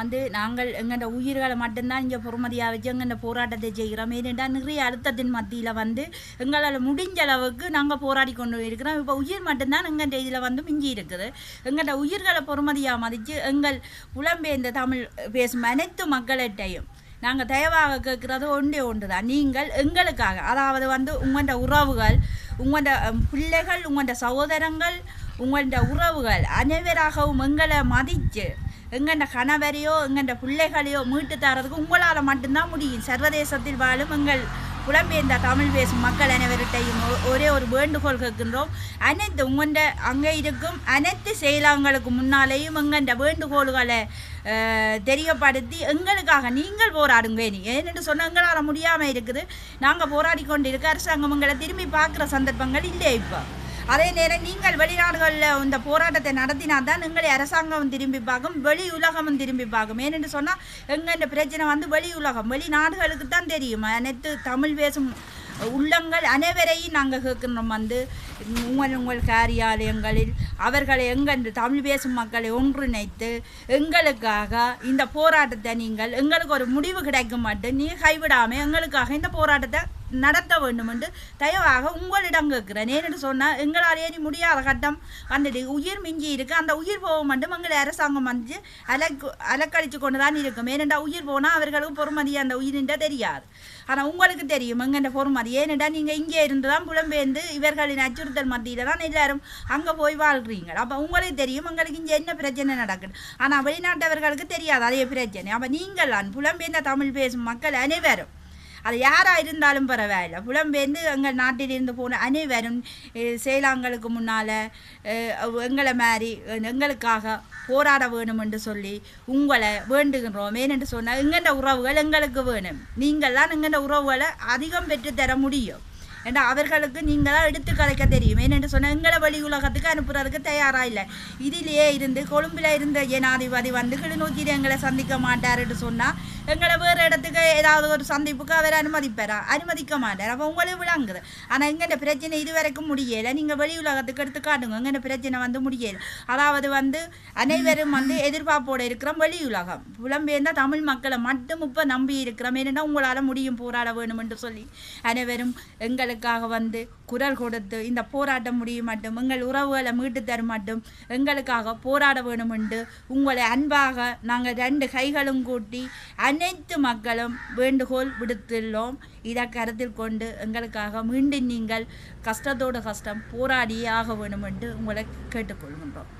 வந்து நாங்கள் எங்கள்ட உயிர்களை மட்டும்தான் இங்கே பொறுமதியாக வச்சு எங்கள்ட போராட்டத்தை செய்கிறோம். ஏனென்றா நிறைய அழுத்தத்தின் மத்தியில் வந்து எங்களால் முடிஞ்ச அளவுக்கு நாங்கள் போராடி கொண்டு இருக்கிறோம் இப்போ உயிர் மட்டும்தான் எங்கள்ட இதில் வந்து மிஞ்சி இருக்குது. எங்கள்ட உயிர்களை பொறுமதியாக மதித்து எங்கள் புலம்பெயர்ந்த தமிழ் பேசும் அனைத்து மக்கள்கிட்டையும் நாங்கள் தயவாக கேட்குறது ஒன்றே ஒன்று தான் நீங்கள் எங்களுக்காக அதாவது வந்து உங்களோட உறவுகள் உங்களோட பிள்ளைகள் உங்களோட சகோதரங்கள் உங்களோட உறவுகள் அனைவராகவும் எங்களை மதித்து எங்கண்ட கணவரையோ எங்கண்ட பிள்ளைகளையோ மீட்டு தரதுக்கு உங்களால் மட்டும்தான் முடியும். சர்வதேசத்தில் வாழும் எங்கள் புலம்பெயர்ந்த தமிழ் பேசும் மக்கள் அனைவர்கிட்டையும் ஒரே ஒரு வேண்டுகோள் கேட்கின்றோம். அனைத்து உங்கள்ட அங்கே இருக்கும் அனைத்து செயலாங்களுக்கு முன்னாலேயும் எங்கெண்ட வேண்டுகோள்களை தெரியப்படுத்தி எங்களுக்காக நீங்கள் போராடுங்க நீ ஏன்னு சொன்னால் எங்களால் முடியாமல் இருக்குது. நாங்கள் போராடி கொண்டு இருக்க அரசாங்கம் எங்களை திரும்பி பார்க்குற சந்தர்ப்பங்கள் இல்லை இப்போ? அதே நேரம் நீங்கள் வெளிநாடுகளில் இந்த போராட்டத்தை நடத்தினா தான் எங்களை அரசாங்கம் திரும்பி பார்க்கும் வெளி உலகமும் திரும்பி பார்க்கும். ஏனென்று சொன்னால் எங்கள் பிரச்சனை வந்து வெளி உலகம் வெளிநாடுகளுக்கு தான் தெரியும். அனைத்து தமிழ் பேசும் உள்ளங்கள் அனைவரையும் நாங்கள் கேட்கணும் வந்து உங்கள் உங்கள் காரியாலயங்களில் அவர்களை எங்கள் தமிழ் பேசும் மக்களை ஒன்றிணைத்து எங்களுக்காக இந்த போராட்டத்தை நீங்கள் எங்களுக்கு ஒரு முடிவு கிடைக்கும் மட்டும் நீ கைவிடாமல் எங்களுக்காக இந்த போராட்டத்தை நடத்த வேண்டும் என்று தயவாக உங்களிடம் கேட்கிறேன். ஏன்னு சொன்னால் எங்களால் ஏறி முடியாத கட்டம் வந்துட்டு உயிர் மிஞ்சி இருக்கு. அந்த உயிர் போக மட்டும் எங்களை அரசாங்கம் வந்து அலக்கு அலக்கழிச்சு கொண்டு தான் இருக்கும். ஏனெண்டா உயிர் போனால் அவர்களுக்கு பொறுமதி அந்த உயிரின்ற தெரியாது. ஆனால் உங்களுக்கு தெரியும் எங்கள்ட பொறுமதி. ஏனெண்டா நீங்கள் இங்கே இருந்து தான் புலம்பெயர்ந்து இவர்களின் அச்சுறுத்தல் மத்தியில் தான் எல்லாரும் அங்கே போய் வாழ்கிறீங்க அப்போ உங்களுக்கு தெரியும் உங்களுக்கு இங்கே என்ன பிரச்சனை நடக்குது. ஆனால் வெளிநாட்டவர்களுக்கு தெரியாது. அதே பிரச்சனை. அப்போ நீங்கள் தான் புலம்பெயர்ந்த தமிழ் பேசும் மக்கள் அனைவரும் அது யாராக இருந்தாலும் பரவாயில்ல. புலம்பெயர்ந்து எங்கள் நாட்டிலிருந்து போன அனைவரும் செயலாங்களுக்கு சேலாங்களுக்கு முன்னால் எங்களை மாதிரி எங்களுக்காக போராட வேணும் என்று சொல்லி உங்களை வேண்டுகின்றோம். ஏனென்று சொன்னால் எங்கள்ட உறவுகள் எங்களுக்கு வேணும். நீங்கள் தான் எங்கள்ட உறவுகளை அதிகம் பெற்றுத்தர முடியும். ஏன்னா அவர்களுக்கு நீங்கள் தான் எடுத்து கலைக்க தெரியும். ஏனென்று சொன்னால் எங்களை வெளி உலகத்துக்கு அனுப்புறதுக்கு தயாராக இல்லை. இதிலேயே இருந்து கொழும்பில் இருந்த ஜனாதிபதி வந்து கிளிநொச்சியில் எங்களை சந்திக்க மாட்டாருன்னு சொன்னால் எங்களை வேறு இடத்துக்கு ஏதாவது ஒரு சந்திப்புக்கு அவர் அனுமதிப்பாரா அனுமதிக்க மாட்டார் அப்போ உங்களை விளங்குது ஆனால் எங்கள்ட பிரச்சனை இதுவரைக்கும் முடியலை நீங்கள் வெளி உலகத்துக்கு எடுத்து காட்டுங்க எங்கள்ட பிரச்சனை வந்து முடியலை அதாவது வந்து அனைவரும் வந்து எதிர்பார்ப்போடு இருக்கிறோம் வெளி உலகம் புலம்பெயர்ந்தால் தமிழ் மக்களை மட்டும் இப்போ நம்பி இருக்கிறோம் ஏன்னா உங்களால் முடியும் போராட வேணும் என்று சொல்லி அனைவரும் எங்களுக்காக வந்து குரல் கொடுத்து இந்த போராட்டம் முடிய மாட்டோம் எங்கள் உறவுகளை மீட்டு தர மாட்டோம் எங்களுக்காக போராட வேணும் என்று உங்களை அன்பாக நாங்கள் ரெண்டு கைகளும் கூட்டி அனைத்து மக்களும் வேண்டுகோள் விடுத்துள்ளோம். இதை கருத்தில் கொண்டு எங்களுக்காக மீண்டும் நீங்கள் கஷ்டத்தோடு கஷ்டம் போராடியே ஆக வேணும் என்று உங்களை கேட்டுக்கொள்கின்றோம்.